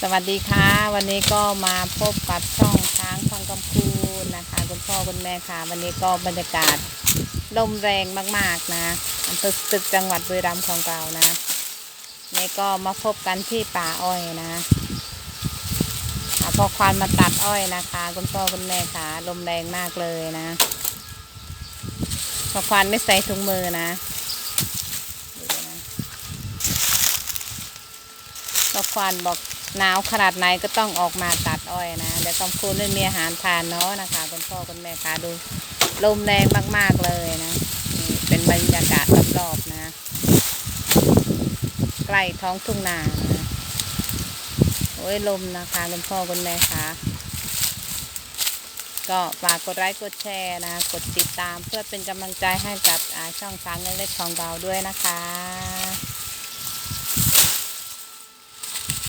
สวัสดีค่ะ วันนี้ก็มาพบกับช่องช้างทองกำพูนนะคะคุณพ่อคุณแม่ค่ะ วันนี้ก็บรรยากาศลมแรงมากๆนะอำเภอตึกจังหวัดบุรีรัมย์ของเรานะนี่ก็มาพบกันที่ป่าอ้อยนะอะพอควานมาตัดอ้อยนะคะคุณพ่อคุณแม่ค่ะลมแรงมากเลยนะพอควานไม่ใส่ถุงมือนะดูนะ ก็ควานบอกหนาวขนาดไหนก็ต้องออกมาตัดอ้อยนะเดี๋ยวต้องคูณไม่มีอาหารทานเนาะนะคะคุณพ่อคุณแม่คะดูลมแรงมากๆเลยนะนี่เป็นบรรยากาศรอบๆนะ ใกล้ท้องทุ่งนานะโอ้ยลมนะคะคุณพ่อคุณแม่คะก็ฝากกดไลค์กดแชร์นะ กดติดตามเพื่อเป็นกำลังใจให้กับช่องช้างเล็กๆของเราด้วยนะคะ